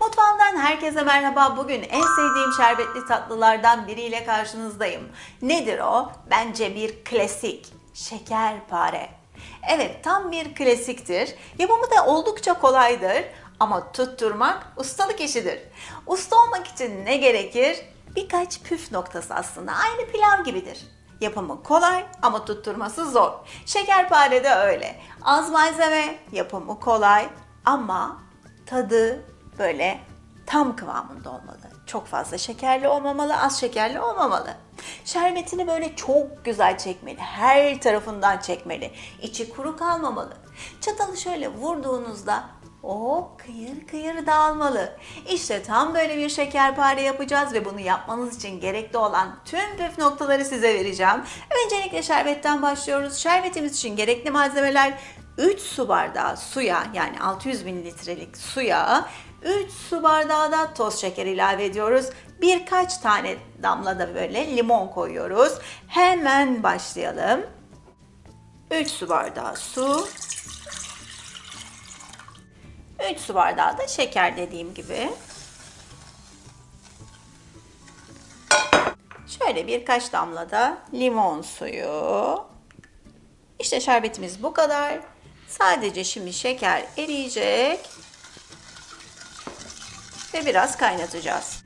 Mutfağımdan herkese merhaba. Bugün en sevdiğim şerbetli tatlılardan biriyle karşınızdayım. Nedir o? Bence bir klasik. Şekerpare. Evet tam bir klasiktir. Yapımı da oldukça kolaydır. Ama tutturmak ustalık işidir. Usta olmak için ne gerekir? Birkaç püf noktası aslında. Aynı pilav gibidir. Yapımı kolay ama tutturması zor. Şekerpare de öyle. Az malzeme, yapımı kolay ama tadı böyle tam kıvamında olmalı. Çok fazla şekerli olmamalı, az şekerli olmamalı. Şerbetini böyle çok güzel çekmeli. Her tarafından çekmeli. İçi kuru kalmamalı. Çatalı şöyle vurduğunuzda o kıyır kıyır dağılmalı. İşte tam böyle bir şekerpare yapacağız ve bunu yapmanız için gerekli olan tüm püf noktaları size vereceğim. Öncelikle şerbetten başlıyoruz. Şerbetimiz için gerekli malzemeler 3 su bardağı suya yani 600 mililitrelik suya 3 su bardağı da toz şeker ilave ediyoruz. Birkaç tane damla da böyle limon koyuyoruz. Hemen başlayalım. 3 su bardağı su. 3 su bardağı da şeker dediğim gibi. Şöyle birkaç damla da limon suyu. İşte şerbetimiz bu kadar. Sadece şimdi şeker eriyecek. Ve biraz kaynatacağız.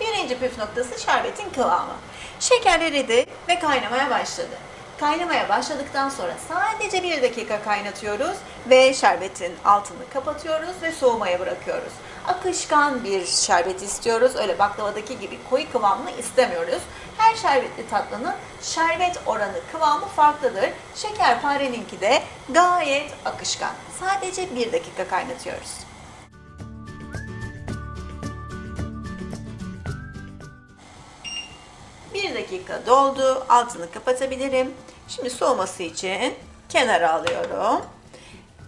Birinci püf noktası şerbetin kıvamı. Şeker eridi ve kaynamaya başladı. Kaynamaya başladıktan sonra sadece bir dakika kaynatıyoruz ve şerbetin altını kapatıyoruz ve soğumaya bırakıyoruz. Akışkan bir şerbet istiyoruz. Öyle baklavadaki gibi koyu kıvamlı istemiyoruz. Her şerbetli tatlının şerbet oranı kıvamı farklıdır. Şekerpareninki de gayet akışkan. Sadece bir dakika kaynatıyoruz. Bir dakika doldu. Altını kapatabilirim. Şimdi soğuması için kenara alıyorum.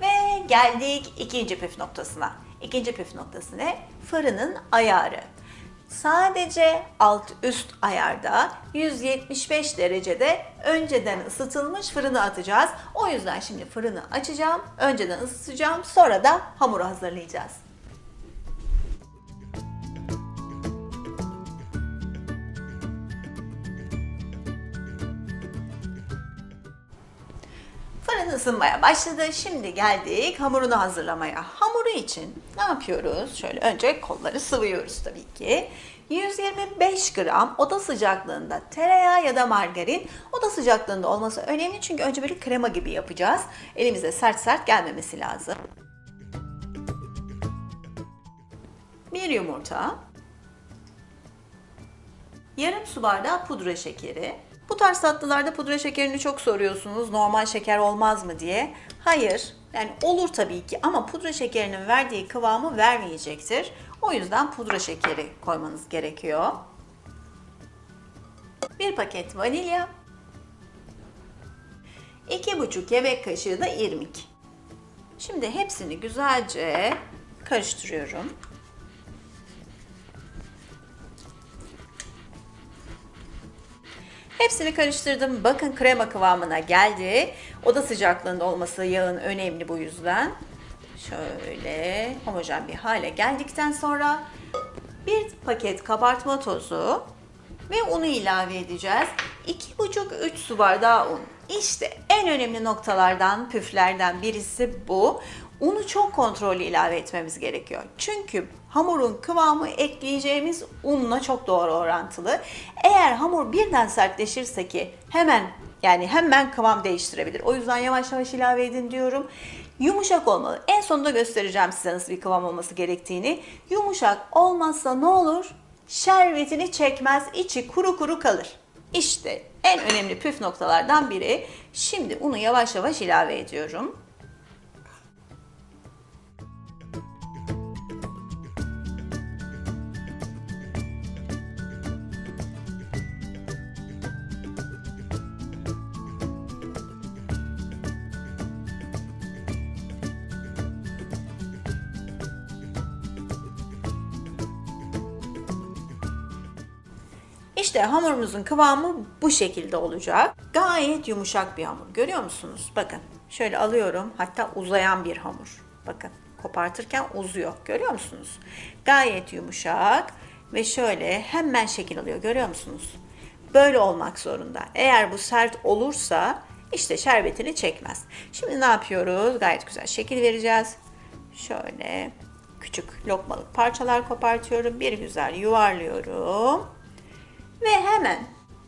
Ve geldik ikinci püf noktasına. İkinci püf noktası ne? Fırının ayarı. Sadece alt üst ayarda 175 derecede önceden ısıtılmış fırını atacağız. O yüzden şimdi fırını açacağım. Önceden ısıtacağım. Sonra da hamuru hazırlayacağız. Fırın ısınmaya başladı. Şimdi geldik hamurunu hazırlamaya. İçin ne yapıyoruz? Şöyle önce kolları sıvıyoruz tabii ki. 125 gram oda sıcaklığında tereyağı ya da margarin oda sıcaklığında olması önemli çünkü önce böyle krema gibi yapacağız. Elimize sert sert gelmemesi lazım. Bir yumurta, yarım su bardağı pudra şekeri. Bu tarz tatlılarda pudra şekerini çok soruyorsunuz. Normal şeker olmaz mı diye. Hayır. Yani olur tabii ki ama pudra şekerinin verdiği kıvamı vermeyecektir. O yüzden pudra şekeri koymanız gerekiyor. Bir paket vanilya. 2,5 yemek kaşığı da irmik. Şimdi hepsini güzelce karıştırıyorum. Hepsini karıştırdım. Bakın krema kıvamına geldi. Oda sıcaklığında olması yağın önemli bu yüzden. Şöyle homojen bir hale geldikten sonra bir paket kabartma tozu ve unu ilave edeceğiz. 2,5-3 su bardağı un. İşte en önemli noktalardan, püflerden birisi bu. Unu çok kontrollü ilave etmemiz gerekiyor. Çünkü hamurun kıvamı ekleyeceğimiz unla çok doğru orantılı. Eğer hamur birden sertleşirse ki hemen yani hemen kıvam değiştirebilir. O yüzden yavaş yavaş ilave edin diyorum. Yumuşak olmalı. En sonunda göstereceğim size nasıl bir kıvam olması gerektiğini. Yumuşak olmazsa ne olur? Şerbetini çekmez, içi kuru kuru kalır. İşte en önemli püf noktalardan biri. Şimdi unu yavaş yavaş ilave ediyorum. İşte hamurumuzun kıvamı bu şekilde olacak. Gayet yumuşak bir hamur. Görüyor musunuz? Bakın şöyle alıyorum. Hatta uzayan bir hamur. Bakın kopartırken uzuyor. Görüyor musunuz? Gayet yumuşak ve şöyle hemen şekil alıyor. Görüyor musunuz? Böyle olmak zorunda. Eğer bu sert olursa işte şerbetini çekmez. Şimdi ne yapıyoruz? Gayet güzel şekil vereceğiz. Şöyle küçük lokmalık parçalar kopartıyorum. Bir güzel yuvarlıyorum. Ve hemen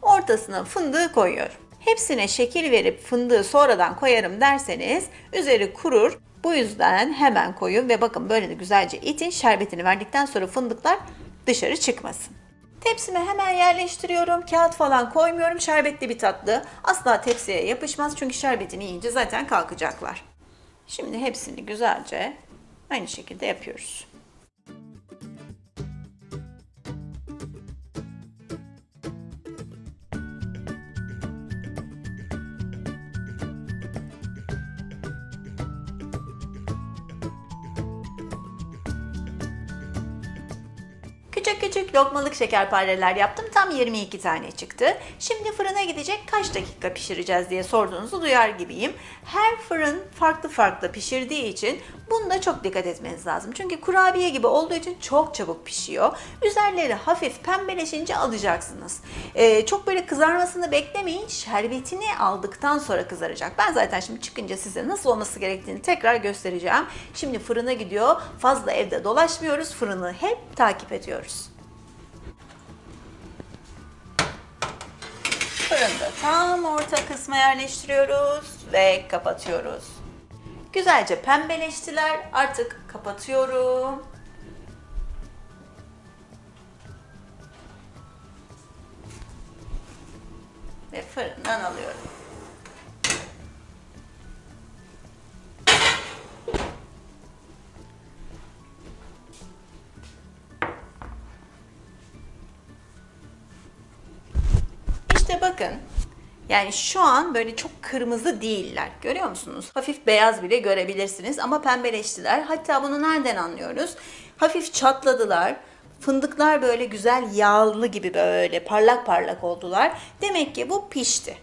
ortasına fındığı koyuyorum. Hepsine şekil verip fındığı sonradan koyarım derseniz üzeri kurur. Bu yüzden hemen koyun ve bakın böyle de güzelce itin şerbetini verdikten sonra fındıklar dışarı çıkmasın. Tepsime hemen yerleştiriyorum. Kağıt falan koymuyorum. Şerbetli bir tatlı. Asla tepsiye yapışmaz çünkü şerbetini yiyince zaten kalkacaklar. Şimdi hepsini güzelce aynı şekilde yapıyoruz. Küçük küçük lokmalık şekerpareler yaptım. Tam 22 tane çıktı. Şimdi fırına gidecek kaç dakika pişireceğiz diye sorduğunuzu duyar gibiyim. Her fırın farklı farklı pişirdiği için bunda çok dikkat etmeniz lazım. Çünkü kurabiye gibi olduğu için çok çabuk pişiyor. Üzerleri hafif pembeleşince alacaksınız. Ee, çok böyle kızarmasını beklemeyin. Şerbetini aldıktan sonra kızaracak. Ben zaten şimdi çıkınca size nasıl olması gerektiğini tekrar göstereceğim. Şimdi fırına gidiyor. Fazla evde dolaşmıyoruz. Fırını hep takip ediyoruz. Fırında tam orta kısma yerleştiriyoruz ve kapatıyoruz. Güzelce pembeleştiler. Artık kapatıyorum. Ve fırından alıyorum. Bakın. Yani şu an böyle çok kırmızı değiller. Görüyor musunuz? Hafif beyaz bile görebilirsiniz ama pembeleştiler. Hatta bunu nereden anlıyoruz? Hafif çatladılar. Fındıklar böyle güzel yağlı gibi böyle parlak parlak oldular. Demek ki bu pişti.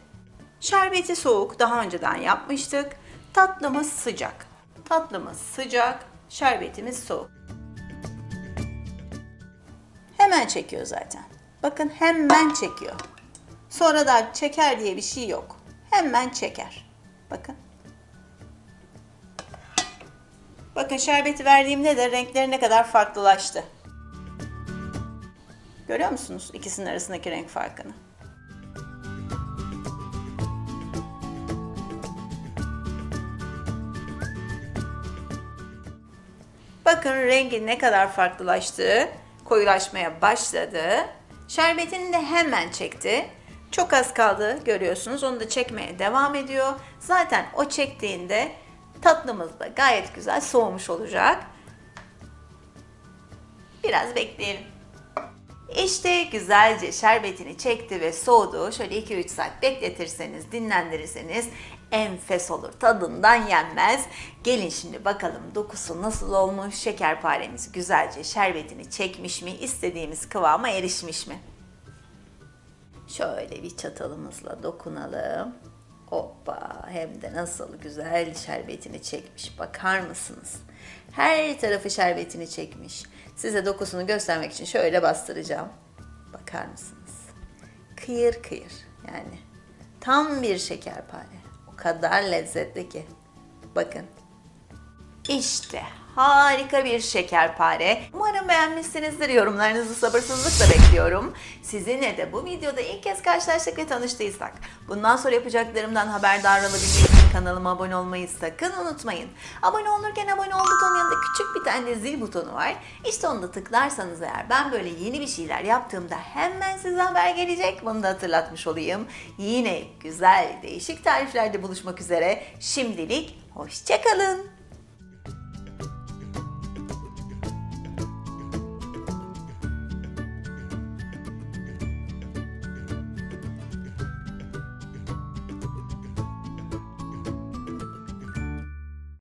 Şerbeti soğuk. Daha önceden yapmıştık. Tatlımız sıcak. Tatlımız sıcak. Şerbetimiz soğuk. Hemen çekiyor zaten. Bakın hemen çekiyor. Sonra da çeker diye bir şey yok. Hemen çeker. Bakın. Bakın şerbeti verdiğimde de renkleri ne kadar farklılaştı. Görüyor musunuz ikisinin arasındaki renk farkını? Bakın rengi ne kadar farklılaştı. Koyulaşmaya başladı. Şerbetini de hemen çekti. Çok az kaldı görüyorsunuz. Onu da çekmeye devam ediyor. Zaten o çektiğinde tatlımız da gayet güzel soğumuş olacak. Biraz bekleyelim. İşte güzelce şerbetini çekti ve soğudu. Şöyle 2-3 saat bekletirseniz, dinlendirirseniz enfes olur. Tadından yenmez. Gelin şimdi bakalım dokusu nasıl olmuş? Şekerparemiz güzelce şerbetini çekmiş mi? İstediğimiz kıvama erişmiş mi? Şöyle bir çatalımızla dokunalım. Hoppa hem de nasıl güzel şerbetini çekmiş. Bakar mısınız? Her tarafı şerbetini çekmiş. Size dokusunu göstermek için şöyle bastıracağım. Bakar mısınız? Kıyır kıyır yani. Tam bir şekerpare. O kadar lezzetli ki. Bakın. İşte harika bir şekerpare. Umarım beğenmişsinizdir. Yorumlarınızı sabırsızlıkla bekliyorum. Sizinle de bu videoda ilk kez karşılaştık ve tanıştıysak, bundan sonra yapacaklarımdan haberdar olabilmek için kanalıma abone olmayı sakın unutmayın. Abone olurken abone ol butonun yanında küçük bir tane zil butonu var. İşte onu da tıklarsanız eğer ben böyle yeni bir şeyler yaptığımda hemen size haber gelecek. Bunu da hatırlatmış olayım. Yine güzel değişik tariflerde buluşmak üzere. Şimdilik hoşçakalın.